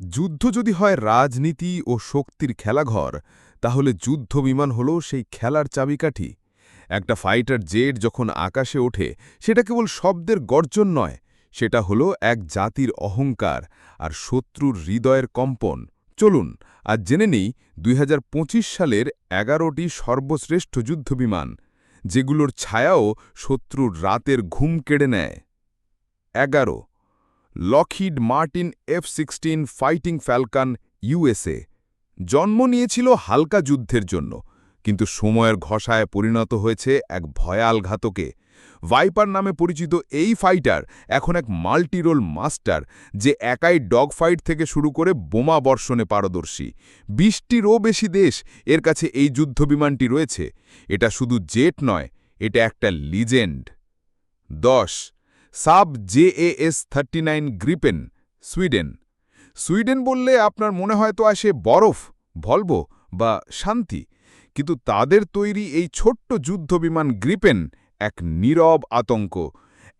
যুদ্ধ যদি হয় রাজনীতি ও শক্তির খেলাঘর, তাহলে যুদ্ধ বিমান হল সেই খেলার চাবিকাঠি। একটা ফাইটার জেট যখন আকাশে ওঠে, সেটা কেবল শব্দের গর্জন নয়, সেটা হলো এক জাতির অহংকার আর শত্রুর হৃদয়ের কম্পন। চলুন, আজ জেনে নেই দুই হাজার পঁচিশ সালের এগারোটি সর্বশ্রেষ্ঠ যুদ্ধবিমান যেগুলোর ছায়াও শত্রুর রাতের ঘুম কেড়ে নেয়। এগারো Lockheed Martin F sixteen Fighting Falcon USA জন্ম নিয়েছিল হালকা যুদ্ধের জন্য, কিন্তু সময়ের ঘষায় পরিণত হয়েছে এক ভয়াল ঘাতকে। ভাইপার নামে পরিচিত এই ফাইটার এখন এক মাল্টিরোল মাস্টার, যে একাই ডগ ফাইট থেকে শুরু করে বোমা বর্ষণে পারদর্শী। বিশটিরও বেশি দেশ এর কাছে এই যুদ্ধবিমানটি রয়েছে। এটা শুধু জেট নয়, এটা একটা লিজেন্ড। দশ Saab JAS thirty nine Gripen, Sweden. Sweden বললে আপনার মনে হয়তো আসে বরফ, ভলভো বা শান্তি, কিন্তু তাদের তৈরি এই ছোট্ট যুদ্ধবিমান গ্রিপেন এক নীরব আতঙ্ক।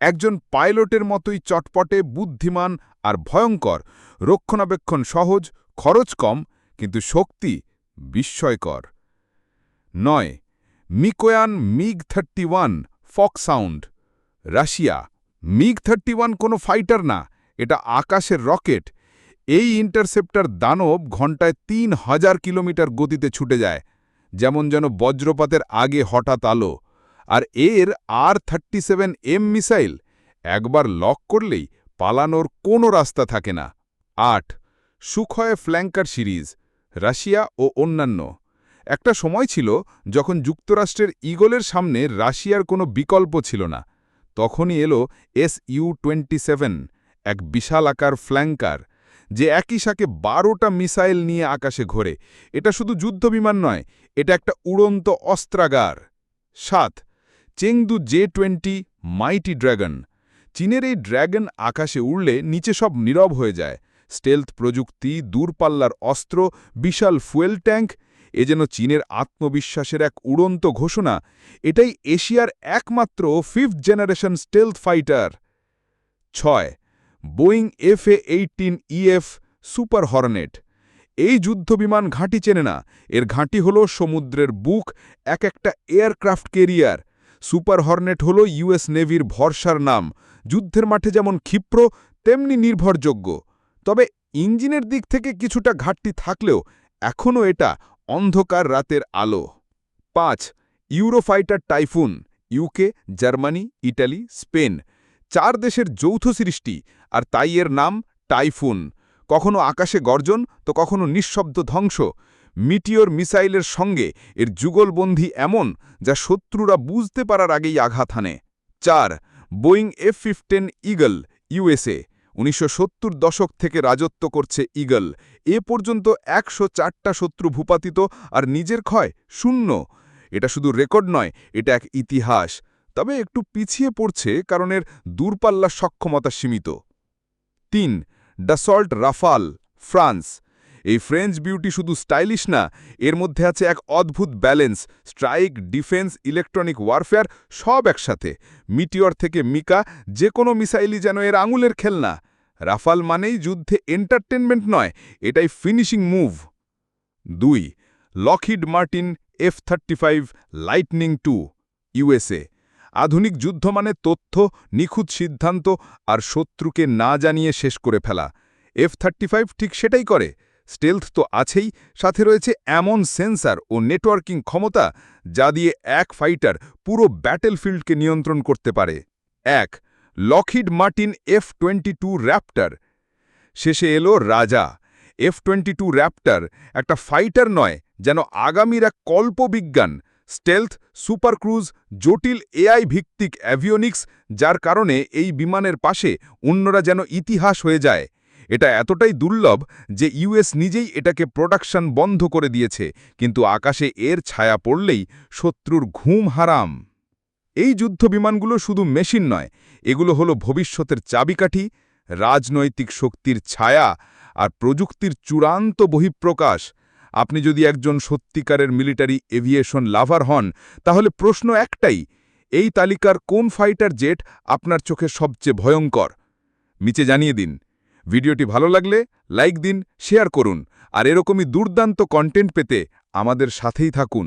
একজন পাইলটের মতোই চটপটে, বুদ্ধিমান আর ভয়ঙ্কর, রক্ষণাবেক্ষণ সহজ, খরচ কম, কিন্তু শক্তি বিস্ময়কর। নয়, Mikoyan MiG thirty one Foxhound, Russia. MiG thirty one কোনো ফাইটার না, এটা আকাশের রকেট। এই ইন্টারসেপ্টার দানব ঘণ্টায় তিন হাজার কিলোমিটার গতিতে ছুটে যায়, যেমন যেন বজ্রপাতের আগে হঠাৎ আলো। আর এর R thirty seven M missile একবার লক করলেই পালানোর কোনো রাস্তা থাকে না। আট, সুখয় ফ্ল্যাঙ্কার সিরিজ, রাশিয়া ও অন্যান্য। একটা সময় ছিল যখন যুক্তরাষ্ট্রের ইগলের সামনে রাশিয়ার কোনো বিকল্প ছিল না তখনই এলো এস ইউ টোয়েন্টি এক বিশাল আকার ফ্ল্যাঙ্কার যে একই সাথে বারোটা মিসাইল নিয়ে আকাশে ঘোরে। এটা শুধু যুদ্ধবিমান নয়, এটা একটা উড়ন্ত অস্ত্রাগার। সাত, Chengdu J twenty Mighty Dragon চীনের এই ড্র্যাগন আকাশে উড়লে নিচে সব নীরব হয়ে যায়। স্টেলথ প্রযুক্তি, দূরপাল্লার অস্ত্র, বিশাল ফুয়েল ট্যাঙ্ক এ যেন চীনের আত্মবিশ্বাসের এক উড়ন্ত ঘোষণা। এটাই এশিয়ার একমাত্র ফিফথ জেনারেশন স্টেলথ ফাইটার ছয়, Boeing F A eighteen EF Super Hornet এই যুদ্ধবিমান ঘাঁটি চেনে না। এর ঘাঁটি হল সমুদ্রের বুক, এক একটা এয়ারক্রাফট কেরিয়ার। সুপার হর্নেট হল ইউএস নেভির ভরসার নাম। যুদ্ধের মাঠে যেমন ক্ষিপ্র, তেমনি নির্ভরযোগ্য। তবে ইঞ্জিনের দিক থেকে কিছুটা ঘাটতি থাকলেও এখনও এটা অন্ধকার রাতের আলো। পাঁচ, Eurofighter Typhoon UK Germany, Italy, Spain. চার দেশের যৌথ সৃষ্টি, আর তাই এর নাম টাইফুন। কখনো আকাশে গর্জন, তো কখনো নিঃশব্দ ধ্বংস। মিটিওর মিসাইলের সঙ্গে এর যুগলবন্ধি এমন, যা শত্রুরা বুঝতে পারার আগেই আঘাত হানে। চার, Boeing F fifteen Eagle, USA. উনিশশো সত্তর দশক থেকে রাজত্ব করছে ইগল এ পর্যন্ত একশো চারটা শত্রু ভূপাতিত আর নিজের ক্ষয় শূন্য। এটা শুধু রেকর্ড নয়, এটা এক ইতিহাস। তবে একটু পিছিয়ে পড়ছে কারণ এর দূরপাল্লা সক্ষমতা সীমিত। তিন ডাসল্ট রাফাল, ফ্রান্স। এই ফ্রেঞ্চ বিউটি শুধু স্টাইলিশ না, এর মধ্যে আছে এক অদ্ভুত balance strike defence electronic warfare সব একসাথে। মিটিওর থেকে মিকা যে কোনো মিসাইলই যেন এর আঙুলের খেলনা। রাফাল মানেই যুদ্ধে এন্টারটেনমেন্ট নয়, এটাই ফিনিশিং মুভ দুই Lockheed Martin F thirty five Lightning two USA আধুনিক যুদ্ধ মানে তথ্য, নিখুঁত সিদ্ধান্ত আর শত্রুকে না জানিয়ে শেষ করে ফেলা। এফ থার্টি ঠিক সেটাই করে। স্টেলথ তো আছেই, সাথে রয়েছে এমন সেন্সার ও নেটওয়ার্কিং ক্ষমতা যা দিয়ে এক ফাইটার পুরো ব্যাটেলফিল্ডকে নিয়ন্ত্রণ করতে পারে। এক, Lockheed Martin F twenty two Raptor. শেষে এলো রাজা। এফ টোয়েন্টি টু র্যাপ্টার একটা ফাইটার নয়, যেন আগামীর এক কল্পবিজ্ঞান, স্টেলথ, সুপারক্রুজ, জটিল এআই ভিত্তিক অ্যাভিওনিক্স, যার কারণে এই বিমানের পাশে অন্যরা যেন ইতিহাস হয়ে যায়। এটা এতটাই দুর্লভ যে ইউএস নিজেই এটাকে প্রোডাকশন বন্ধ করে দিয়েছে, কিন্তু আকাশে এর ছায়া পড়লেই শত্রুর ঘুম হারাম। এই যুদ্ধ বিমানগুলো শুধু মেশিন নয়, এগুলো হলো ভবিষ্যতের চাবিকাঠি, রাজনৈতিক শক্তির ছায়া আর প্রযুক্তির চূড়ান্ত বহিঃপ্রকাশ। আপনি যদি একজন সত্যিকারের মিলিটারি এভিয়েশন লাভার হন, তাহলে প্রশ্ন একটাই, এই তালিকার কোন ফাইটার জেট আপনার চোখে সবচেয়ে ভয়ঙ্কর? নিচে জানিয়ে দিন। ভিডিওটি ভালো লাগলে লাইক দিন, শেয়ার করুন, আর এরকমই দুর্দান্ত কন্টেন্ট পেতে আমাদের সাথেই থাকুন।